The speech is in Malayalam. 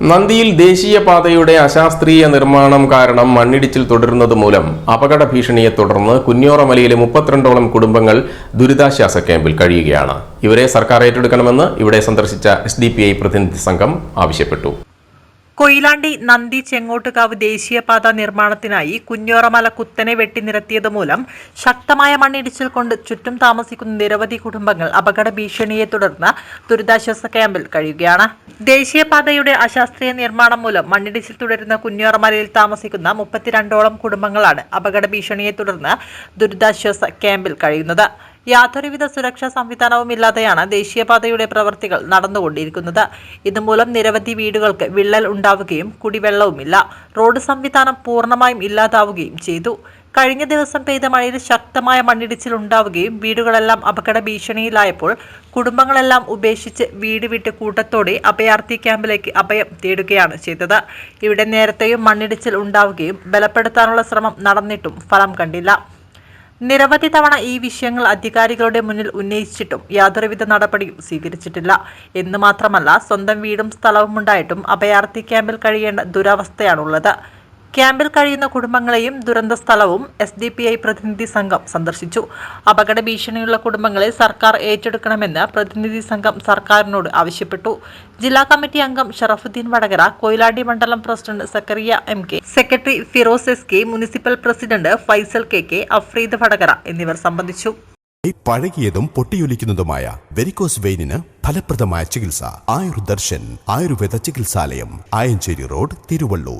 നന്ദിയിൽ ദേശീയപാതയുടെ അശാസ്ത്രീയ നിർമ്മാണം കാരണം മണ്ണിടിച്ചിൽ തുടരുന്നത് മൂലം അപകട ഭീഷണിയെ തുടർന്ന് കുഞ്ഞോറമലയിലെ മുപ്പത്തിരണ്ടോളം കുടുംബങ്ങൾ ദുരിതാശ്വാസ ക്യാമ്പിൽ കഴിയുകയാണ്. ഇവരെ സർക്കാർ ഏറ്റെടുക്കണമെന്ന് ഇവിടെ സന്ദർശിച്ച എസ് പ്രതിനിധി സംഘം ആവശ്യപ്പെട്ടു. കൊയിലാണ്ടി നന്ദി ചെങ്ങോട്ടുകാവ് ദേശീയപാത നിർമ്മാണത്തിനായി കുഞ്ഞോറമല കുത്തനെ വെട്ടി നിരത്തിയത് മൂലം ശക്തമായ മണ്ണിടിച്ചിൽ കൊണ്ട് ചുറ്റും താമസിക്കുന്ന നിരവധി കുടുംബങ്ങൾ അപകട ഭീഷണിയെ തുടർന്ന് ദുരിതാശ്വാസ ക്യാമ്പിൽ കഴിയുകയാണ്. ദേശീയപാതയുടെ അശാസ്ത്രീയ നിർമ്മാണം മൂലം മണ്ണിടിച്ചിൽ തുടരുന്ന കുഞ്ഞോറമലയിൽ താമസിക്കുന്ന മുപ്പത്തിരണ്ടോളം കുടുംബങ്ങളാണ് അപകട ഭീഷണിയെ തുടർന്ന് ദുരിതാശ്വാസ ക്യാമ്പിൽ കഴിയുന്നത്. യാതൊരുവിധ സുരക്ഷാ സംവിധാനവും ഇല്ലാതെയാണ് ദേശീയപാതയുടെ പ്രവർത്തികൾ നടന്നുകൊണ്ടിരിക്കുന്നത്. ഇതുമൂലം നിരവധി വീടുകൾക്ക് വിള്ളൽ ഉണ്ടാവുകയും കുടിവെള്ളവുമില്ല. റോഡ് സംവിധാനം പൂർണമായും ഇല്ലാതാവുകയും ചെയ്തു. കഴിഞ്ഞ ദിവസം പെയ്ത മഴയിൽ ശക്തമായ മണ്ണിടിച്ചിൽ ഉണ്ടാവുകയും വീടുകളെല്ലാം അപകട ഭീഷണിയിലായപ്പോൾ കുടുംബങ്ങളെല്ലാം ഉപേക്ഷിച്ച് വീട് വിട്ട് കൂട്ടത്തോടെ അഭയാർത്ഥി ക്യാമ്പിലേക്ക് അഭയം തേടുകയാണ് ചെയ്തത്. ഇവിടെ നേരത്തെയും മണ്ണിടിച്ചിൽ ഉണ്ടാവുകയും ബലപ്പെടുത്താനുള്ള ശ്രമം നടന്നിട്ടും ഫലം കണ്ടില്ല. നിരവധി തവണ ഈ വിഷയങ്ങൾ അധികാരികളുടെ മുന്നിൽ ഉന്നയിച്ചിട്ടും യാതൊരുവിധ നടപടിയും സ്വീകരിച്ചിട്ടില്ല. എന്ന് മാത്രമല്ല സ്വന്തം വീടും സ്ഥലവും ഉണ്ടായിട്ടും അഭയാർത്ഥി ക്യാമ്പിൽ കഴിയേണ്ട ദുരവസ്ഥയാണുള്ളത്. ക്യാമ്പിൽ കഴിയുന്ന കുടുംബങ്ങളെയും ദുരന്ത സ്ഥലവും എസ് ഡി പി ഐ പ്രതിനിധി സംഘം സന്ദർശിച്ചു. അപകട ഭീഷണിയുള്ള കുടുംബങ്ങളെ സർക്കാർ ഏറ്റെടുക്കണമെന്ന് പ്രതിനിധി സംഘം സർക്കാരിനോട് ആവശ്യപ്പെട്ടു. ജില്ലാ കമ്മിറ്റി അംഗം ഷറഫുദ്ദീൻ വടകര കൊയിലാണ്ടി മണ്ഡലം president Zakariya M K secretary Firoz S K municipal president Faisal K K Afreed Vadakara എന്നിവർ സംബന്ധിച്ചു. പഴകിയതും പൊട്ടിയൊലിക്കുന്നതുമായ വെരിക്കോസ് വെയിനിന് ഫലപ്രദമായ ചികിത്സ. ആയുർദർശൻ ആയുർവേദ ചികിത്സാലയം ആയഞ്ചേരി റോഡ് തിരുവള്ളൂർ.